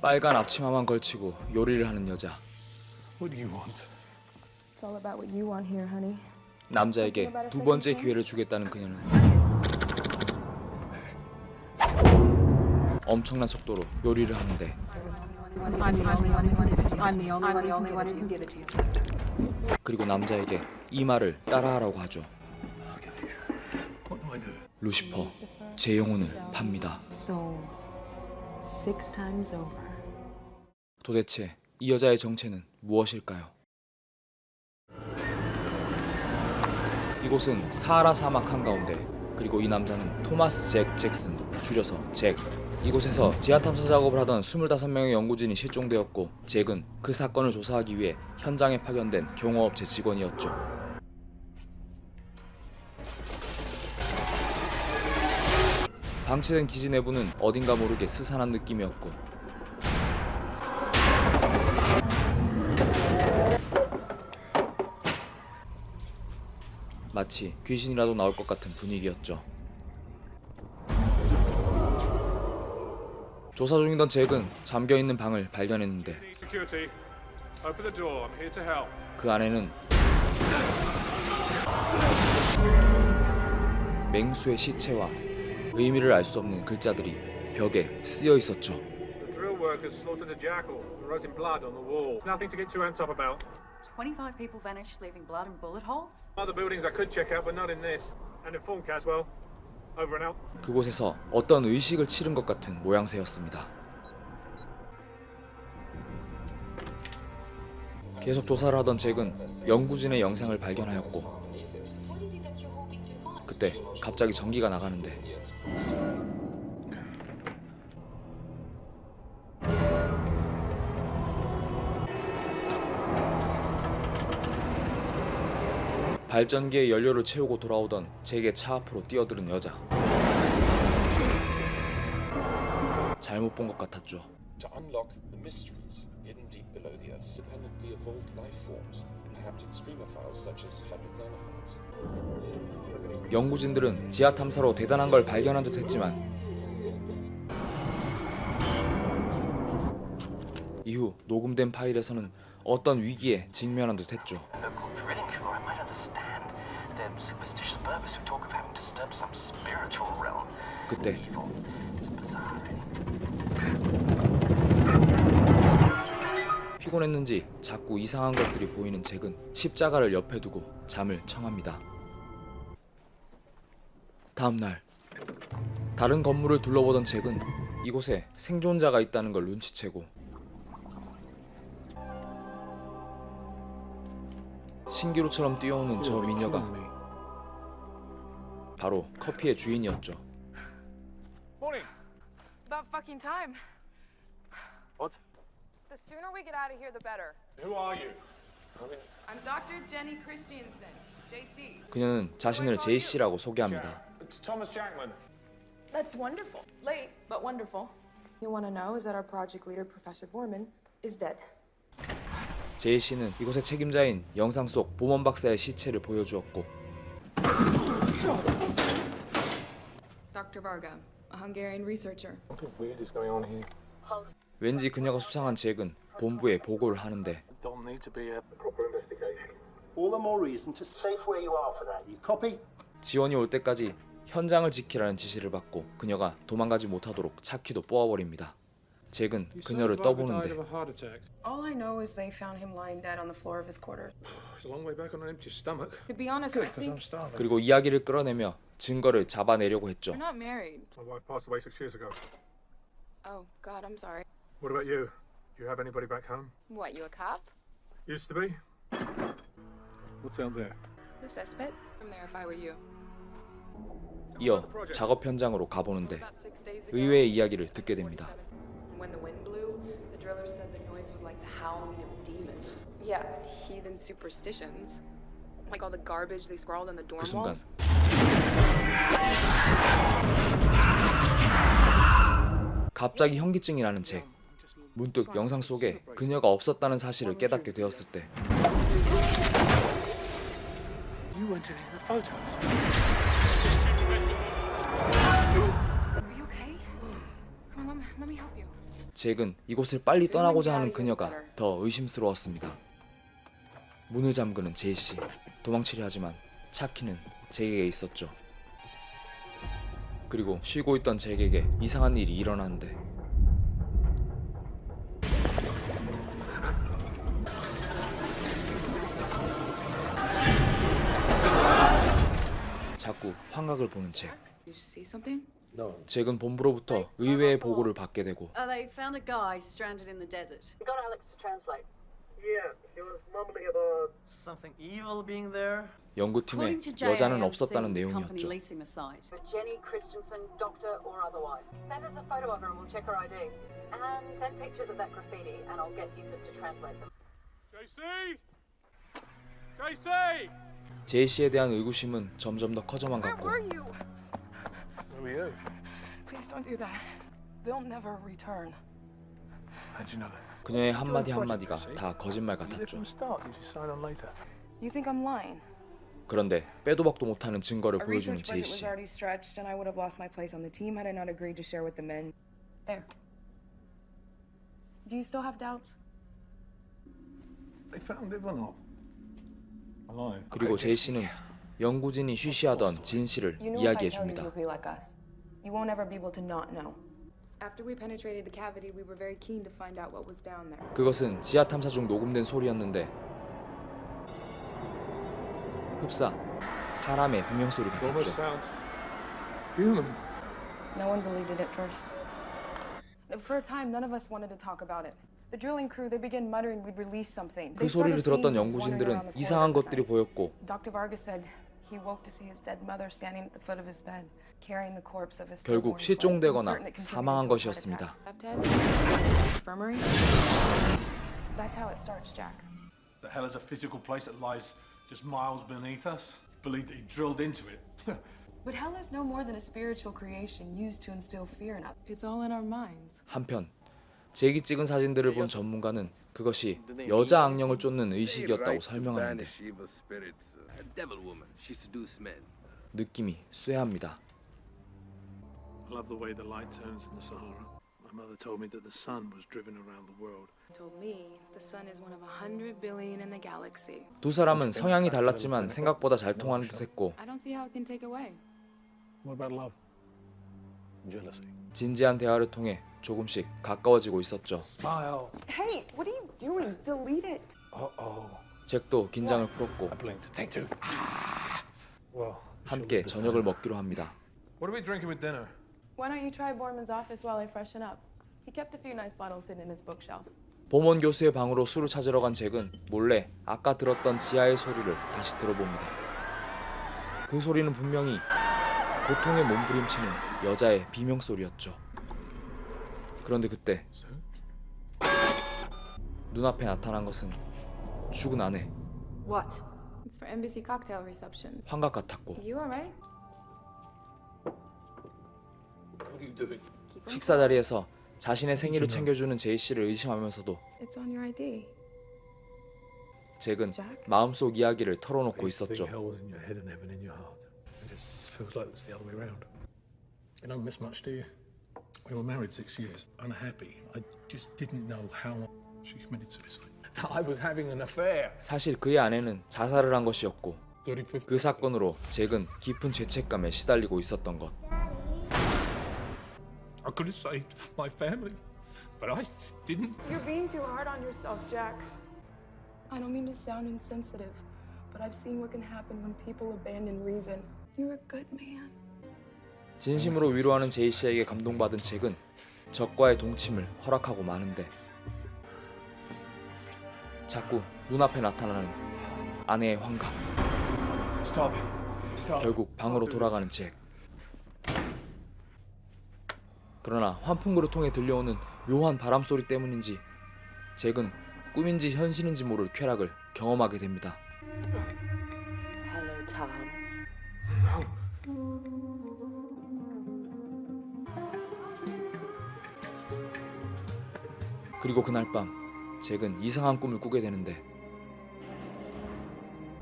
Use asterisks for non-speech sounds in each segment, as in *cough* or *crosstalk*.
빨간 앞치마만 걸치고 요리를 하는 여자. What do you want? It's all about what you want here, honey. 남자에게 두 번째 기회를 주겠다는 그녀는 엄청난 속도로 요리를 하는데 I'm the only one who can give it to you. I'm the only one who can give it to you. 그리고 남자에게 이 말을 따라하라고 하죠. 루시퍼, 제 영혼을 팝니다. Six times over. 도대체 이 여자의 정체는 무엇일까요? 이곳은 사하라 사막 한가운데 그리고 이 남자는 토마스 잭 잭슨 줄여서 잭 이곳에서 지하 탐사 작업을 하던 25명의 연구진이 실종되었고 잭은 그 사건을 조사하기 위해 현장에 파견된 경호업체 직원이었죠. 방치된 기지 내부는 어딘가 모르게 스산한 느낌이었고 마치 귀신이라도 나올 것 같은 분위기였죠. 조사 중이던 잭은 잠겨 있는 방을 발견했는데. 그 안에는 맹수의 시체와 의미를 알 수 없는 글자들이 벽에 쓰여 있었죠. The drill workers slaughtered a jackal and wrote in blood on the wall. It's nothing to get too amped up about. 25 people vanished, leaving blood and bullet holes? Other buildings I could check out, but not in this. And inform Caswell. Over and out. 그곳에서 어떤 의식을 치른 것 같은 모양새였습니다. 계속 조사를 하던 잭은 연구진의 영상을 발견하였고 그때 갑자기 전기가 나가는데 발전기에 연료를 채우고 돌아오던 잭의 차 앞으로 뛰어드는 여자 잘못 본 것 같았죠. To unlock the mysteries hidden deep below the Earth's independently evolved life forms, perhaps extremophiles such as hydrothermophiles. 연구진들은 지하 탐사로 대단한 걸 발견한 듯 했지만 이후 녹음된 파일에서는 어떤 위기에 직면한 듯 했죠. 그때. 피곤했는지 자꾸 이상한 것들이 보이는 잭은 십자가를 옆에 두고 잠을 청합니다. 다음 날 다른 건물을 둘러보던 잭은 이곳에 생존자가 있다는 걸 눈치채고 신기루처럼 뛰어오는 저 미녀가 바로 커피의 주인이었죠. Morning. About fucking time. What? The sooner we get out of here, the better. Who are you? I'm Dr. Jenny Christiansen, JC. 그녀는 자신을 제이 씨라고 소개합니다. It's Thomas Jackman. That's wonderful. Late, but wonderful. You want to know is that our project leader, Professor Borman, is dead. 제이 씨는 이곳의 책임자인 영상 속 보먼 박사의 시체를 보여주었고 Dr. Varga, a Hungarian researcher. Something weird is going on here. 왠지 그녀가 수상한 잭은 본부에 보고를 하는데 Don't need to be a proper investigation. All the more reason to safe where you are for that. You copy? 지원이 올 때까지 현장을 지키라는 지시를 받고 그녀가 도망가지 못하도록 차키도 뽑아버립니다. 잭은 그녀를 떠보는데. All I know is they found him lying dead on the floor of his quarters. It's a long way back on an empty stomach. To be honest, I Because I'm think starving. 그리고 이야기를 끌어내며 증거를 잡아내려고 했죠. you're not married. My wife passed away six years ago. Oh, God, I'm sorry. What about you? Do you have anybody back home? What, you a cop? Used to be. What's out there? The cesspit? From there if I were you. 이어 작업 현장으로 가보는데 About six days ago. 의외의 이야기를 듣게 됩니다. When the wind blew, the driller said the noise was like the howling of demons. Yeah, heathen superstitions. Like all the garbage they scrawled on the dorm 그 순간 walls. 갑자기 현기증이 나는 잭. 문득 영상 속에 그녀가 없었다는 사실을 깨닫게 되었을 때 You any of the photos. 잭은 이곳을 빨리 떠나고자 하는 그녀가 더 의심스러웠습니다. 문을 잠그는 제이 씨. 도망치려 하지만 차키는 잭에게 있었죠. 그리고 쉬고 있던 잭에게 이상한 일이 일어나는데 자꾸 환각을 보는 잭. 잭은 본부로부터 의외의 보고를 받게 되고 Uh, they found a guy stranded in the desert. We got Alex to translate. Yeah, he was mumbling about. Something evil being there? 연구팀에 According to 여자는 없었다는 the company 내용이었죠. leasing the site. Jenny Christensen, doctor or otherwise. Send us a photo of her and we'll check her ID. And send pictures of that graffiti and I'll get Ethan to translate them. JC! JC! 제이 씨에 대한 의구심은 점점 더 커져만 갔고 you? You? Please don't do that. They'll never return. How'd you know that? 그녀의 한마디 한마디가 다 거짓말 같았죠. You think I'm lying? 그런데 빼도 박도 못하는 증거를 Our 보여주는 research 제이 budget was 씨. already stretched, and I would have lost my place on the team had I not agreed to share with the men. There. Do you still have doubts? They found Ivanov. Alive. 그리고 제이 씨는 연구진이 쉬쉬하던 진 씨를 You know 이야기해 줍니다. you'll be like us. You won't ever be able to not know. After we penetrated the cavity, we were very keen to find out what was down there. 그것은 지하 탐사 중 녹음된 소리였는데 흡사 사람의 비명 소리 같았죠. human. No one believed it at first. For a time, none of us wanted to talk about it. The drilling crew, they began muttering we'd release something. 그 소리를 들었던 연구진들은 이상한 것들이. 보였고 Dr. Vargas said he woke to see his dead mother standing at the foot of his bed, carrying the corpse of his 결국 stillborn son. I'm 실종되거나 certain it contributed 사망한 to his heart 것이었습니다. attack. Left head, infirmary. That's how it starts, Jack. The hell is a physical place that lies just miles beneath us? Believed that he drilled into it. *laughs* But hell is no more than a spiritual creation used to instill fear in us. It's all in our minds. 한편 잭이 찍은 사진들을 본 전문가는 그것이 여자 악령을 쫓는 의식이었다고 설명하는데. 느낌이 쇠합니다. I love the way the light turns in the Sahara. My mother told me that the sun was driven around the world. Told me the sun is one of a hundred billion in the galaxy. 두 사람은 성향이 달랐지만 생각보다 잘 통하는 듯했고 I don't see how it can take away. What about love? Jealousy. 진지한 대화를 통해 조금씩 가까워지고 있었죠. Smile. Hey, what are you doing? Delete it. Uh oh. 잭도 긴장을 풀었고 I blinked. Take two. Well, 함께 저녁을 먹기로 합니다. what are we drinking with dinner? Why don't you try Borman's office while I freshen up? He kept a few nice bottles hidden in his bookshelf. 보몬 교수의 방으로 술을 찾으러 간 잭은 몰래 아까 들었던 지하의 소리를 다시 들어봅니다. 그 소리는 분명히 고통에 몸부림치는 여자의 비명 소리였죠. 그런데 그때 눈앞에 나타난 것은 죽은 아내 What? It's for embassy cocktail reception. 환각 같았고 You alright? What are you doing? Keep 'em 식사 자리에서 자신의 생일을 챙겨주는 제이 씨를 의심하면서도 It's on your ID. 잭은 마음속 이야기를 털어놓고 Think 있었죠. hell was in your head and heaven in your heart. It just feels like it's the other way around. You don't miss much, do you? We were married six years, unhappy. I just didn't know how she committed suicide. I was having an affair. 사실 그의 아내는 자살을 한 것이었고 35th. 그 사건으로 잭은 깊은 죄책감에 시달리고 있었던 것. I could have saved my family, but I didn't. You're being too hard on yourself, Jack. I don't mean to sound insensitive, but I've seen what can happen when people abandon reason. You're a good man. 진심으로 위로하는 제이 씨에게 감동받은 잭은 적과의 동침을 허락하고 마는데 자꾸 눈앞에 나타나는 아내의 환각. Stop. Stop. 결국 방으로 돌아가는 잭. 그러나 환풍구를 통해 들려오는 묘한 바람 소리 때문인지 잭은 꿈인지 현실인지 모를 쾌락을 경험하게 됩니다. Hello, Tom. 그리고 그날 밤 잭은 이상한 꿈을 꾸게 되는데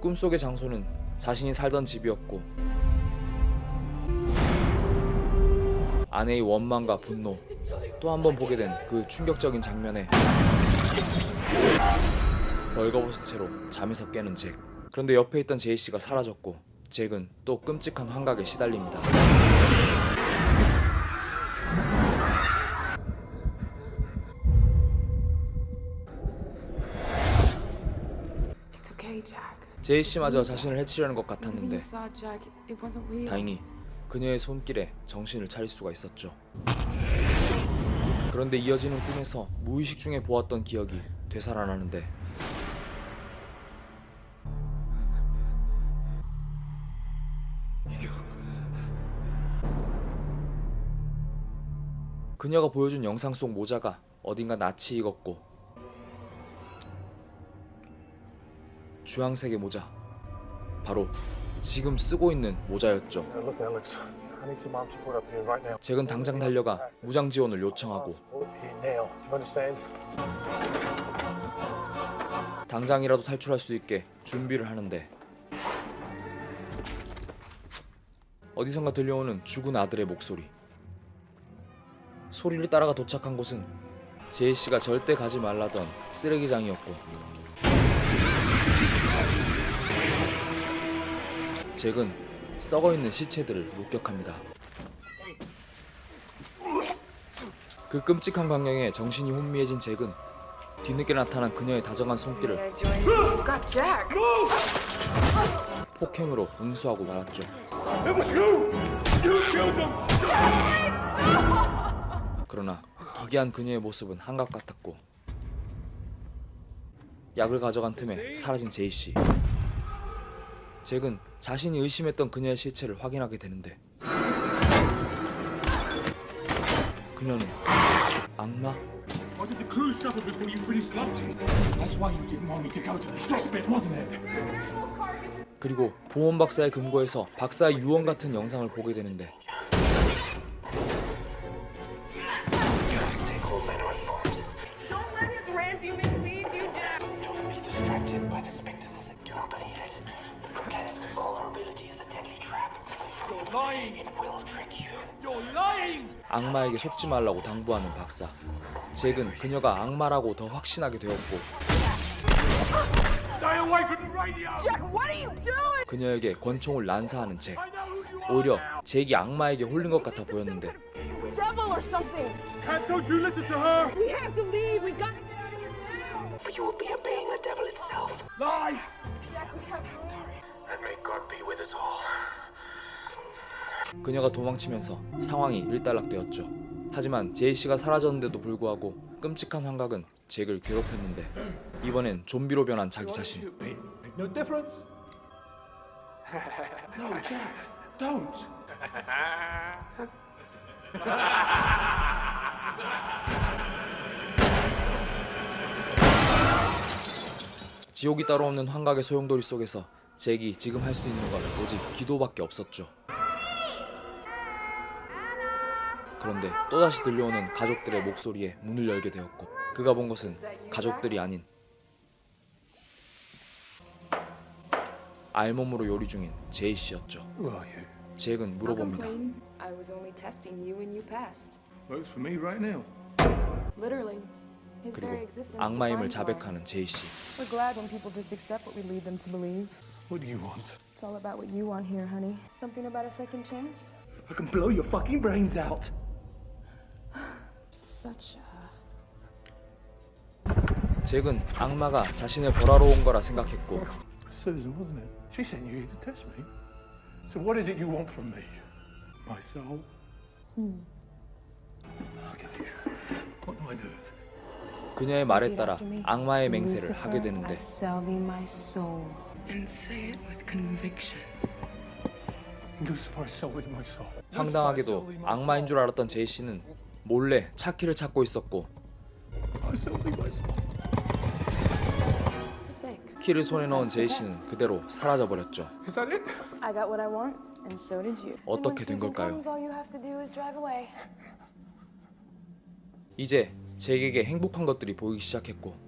꿈속의 장소는 자신이 살던 집이었고 아내의 원망과 분노 또 한 번 보게 된 그 충격적인 장면에 벌거벗은 채로 잠에서 깨는 잭. 그런데 옆에 있던 제이 씨가 사라졌고 잭은 또 끔찍한 환각에 시달립니다. 제이 씨마저 자신을 해치려는 것 같았는데. 다행히 그녀의 손길에 정신을 차릴 수가 있었죠. 그런데 이어지는 꿈에서 무의식 중에 보았던 기억이 되살아나는데 그녀가 보여준 영상 속 모자가 어딘가 낯이 익었고 주황색의 모자. 바로 지금 쓰고 있는 모자였죠. 잭은 당장 달려가 무장 지원을 요청하고? 당장이라도 탈출할 수 있게 준비를 하는데. 어디선가 들려오는 죽은 아들의 목소리. 소리를 따라가 도착한 곳은 제이 씨가 절대 가지 말라던 쓰레기장이었고 잭은 썩어 있는 시체들을 목격합니다. 그 끔찍한 광경에 정신이 혼미해진 잭은 뒤늦게 나타난 그녀의 다정한 손길을. 폭행으로 응수하고 말았죠. 그러나 기괴한 그녀의 모습은 한각 같았고 약을 가져간 틈에 사라진 제이 씨. 잭은 자신이 의심했던 그녀의 시체를 확인하게 되는데 그녀는 악마? What did the crew suffer before you finished lunching? That's why you didn't want me to go to the sex bit, wasn't it? 그리고 보험 박사의 금고에서 박사의 유언 같은 영상을 보게 되는데 악마에게 속지 말라고 당부하는 박사. 잭은 그녀가 악마라고 더 확신하게 되었고? 그녀에게 권총을 난사하는 잭. 오히려 잭이 악마에게 홀린 것 같아 보였는데 그녀가 도망치면서 상황이 일단락되었죠. 하지만 제이 씨가 사라졌는데도 불구하고 끔찍한 환각은 잭을 괴롭혔는데 이번엔 좀비로 변한 자기 자신. No difference. no, Jack. Don't. 지옥이 따로 없는 환각의 소용돌이 속에서 잭이 지금 할 수 있는 건 오직 기도밖에 없었죠. 그런데 또다시 들려오는 가족들의 목소리에 문을 열게 되었고 그가 본 것은 가족들이 아닌 알몸으로 요리 중인 제이 씨였죠. Who are you? 잭은 물어봅니다. I was only testing you and you passed. Works for me right now. Literally. His very 그리고 existence 악마임을 defines 자백하는 제이 씨. We're glad when people just accept what we lead them to believe. What do you want? It's all about what you want here, honey. Something about a second chance? I can blow your fucking brains out! Such a. 잭은 악마가 자신을 벌하러 온 거라 생각했고 Susan, wasn't it? She sent you here to test me. So what is it you want from me? My soul? Hmm. Look at you. What do I do? 그녀의 말에 따라 악마의 맹세를 하게 되는데 Sell thee my soul. And say it with conviction. Lucifer sold my soul. 황당하게도 악마인 줄 알았던 제이 씨는 몰래 차키를 찾고 있었고. Six. 키를 손에 넣은 제이 씨는 그대로 사라져 버렸죠. Is that it? I got what I want, and so did you. 어떻게 된 걸까요? comes, all you have to do is drive away. 이제 잭에게 행복한 것들이 보이기 시작했고.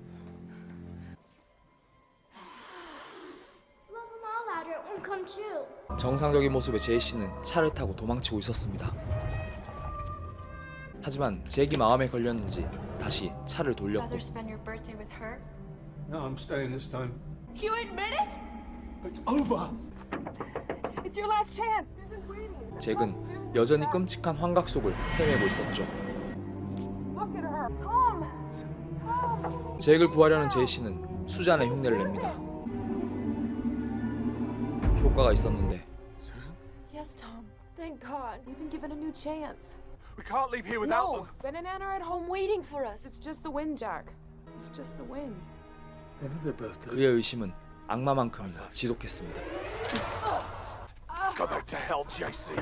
정상적인 모습의 제이 씨는 차를 타고 도망치고 있었습니다. 하지만 잭이 마음에 걸렸는지 다시 차를 돌렸고 spend your birthday with her? No, I'm staying this time. You admit it? It's over! It's your last chance. Susan's waiting. 잭은 여전히 끔찍한 환각 속을 헤매고 있었죠. Look at her. Tom. 잭을 구하려는 제이씨는 수잔의 흉내를 냅니다. 효과가 있었는데 Yes, Tom. Thank God. We've been given a new chance. We can't leave here without No, Ben and Anna are at home waiting for us. It's just the wind, Jack. It's just the wind. When is their birthday? 그의 의심은 악마만큼이나 지독했습니다. Go back to hell, JC.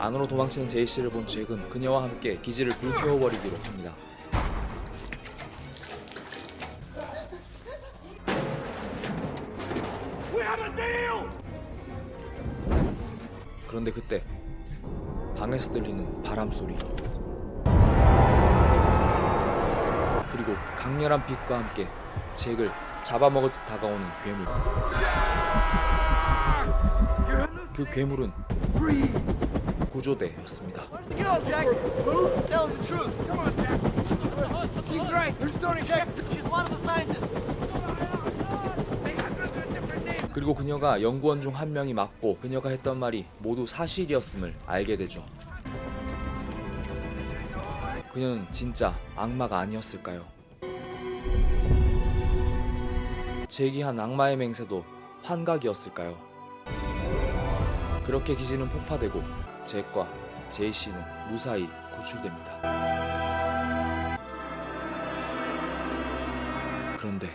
안으로 도망치는 제이 씨를 본 잭은 그녀와 함께 기지를 불태워버리기로 합니다. We had a deal! 그런데 그때 방에서 들리는 바람 소리. 그리고 강렬한 빛과 함께 잭을 잡아먹을 듯 다가오는 괴물. 그 괴물은 구조대였습니다 Get up, Jack! Who? Tell the truth. Come on, Jack. He's right. They're starting Jack. She's one of the scientists. 그리고 그녀가 연구원 중 한 명이 맞고 그녀가 했던 말이 모두 사실이었음을 알게 되죠 그녀는 진짜 악마가 아니었을까요? 제기한 악마의 맹세도 환각이었을까요? 그렇게 기지는 폭파되고 잭과 제이 씨는 무사히 구출됩니다. 그런데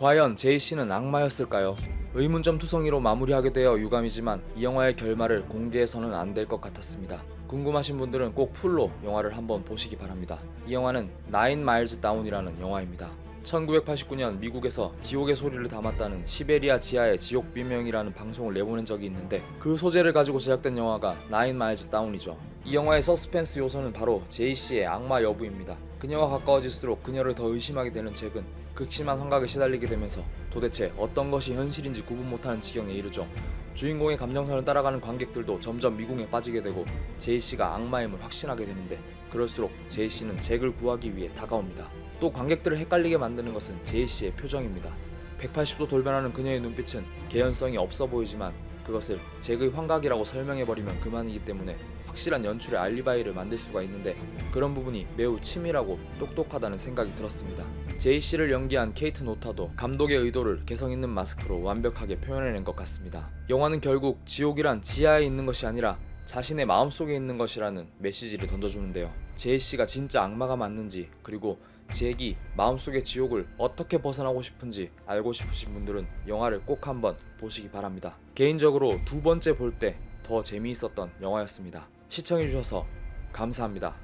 과연 제이씨는 악마였을까요? 의문점 투성이로 마무리하게 되어 유감이지만 이 영화의 결말을 공개해서는 안 될 것 같았습니다. 궁금하신 분들은 꼭 풀로 영화를 한번 보시기 바랍니다. 이 영화는 나인 마일즈 다운이라는 영화입니다. 1989년 미국에서 지옥의 소리를 담았다는 시베리아 지하의 지옥 비명이라는 방송을 내보낸 적이 있는데 그 소재를 가지고 제작된 영화가 나인 마일즈 다운이죠. 이 영화의 서스펜스 요소는 바로 제이 씨의 악마 여부입니다. 그녀와 가까워질수록 그녀를 더 의심하게 되는 잭은 극심한 환각에 시달리게 되면서 도대체 어떤 것이 현실인지 구분 못하는 지경에 이르죠. 주인공의 감정선을 따라가는 관객들도 점점 미궁에 빠지게 되고 제이 씨가 악마임을 확신하게 되는데 그럴수록 제이 씨는 잭을 구하기 위해 다가옵니다. 또 관객들을 헷갈리게 만드는 것은 제이 씨의 표정입니다. 180도 돌변하는 그녀의 눈빛은 개연성이 없어 보이지만 그것을 잭의 환각이라고 설명해버리면 그만이기 때문에 확실한 연출의 알리바이를 만들 수가 있는데 그런 부분이 매우 치밀하고 똑똑하다는 생각이 들었습니다. 제이씨를 연기한 케이트 노타도 감독의 의도를 개성 있는 마스크로 완벽하게 표현해낸 것 같습니다. 영화는 결국 지옥이란 지하에 있는 것이 아니라 자신의 마음속에 있는 것이라는 메시지를 던져주는데요. 제이씨가 진짜 악마가 맞는지 그리고 잭이 마음속의 지옥을 어떻게 벗어나고 싶은지 알고 싶으신 분들은 영화를 꼭 한번 보시기 바랍니다. 개인적으로 두 번째 볼 때 더 재미있었던 영화였습니다. 시청해주셔서 감사합니다.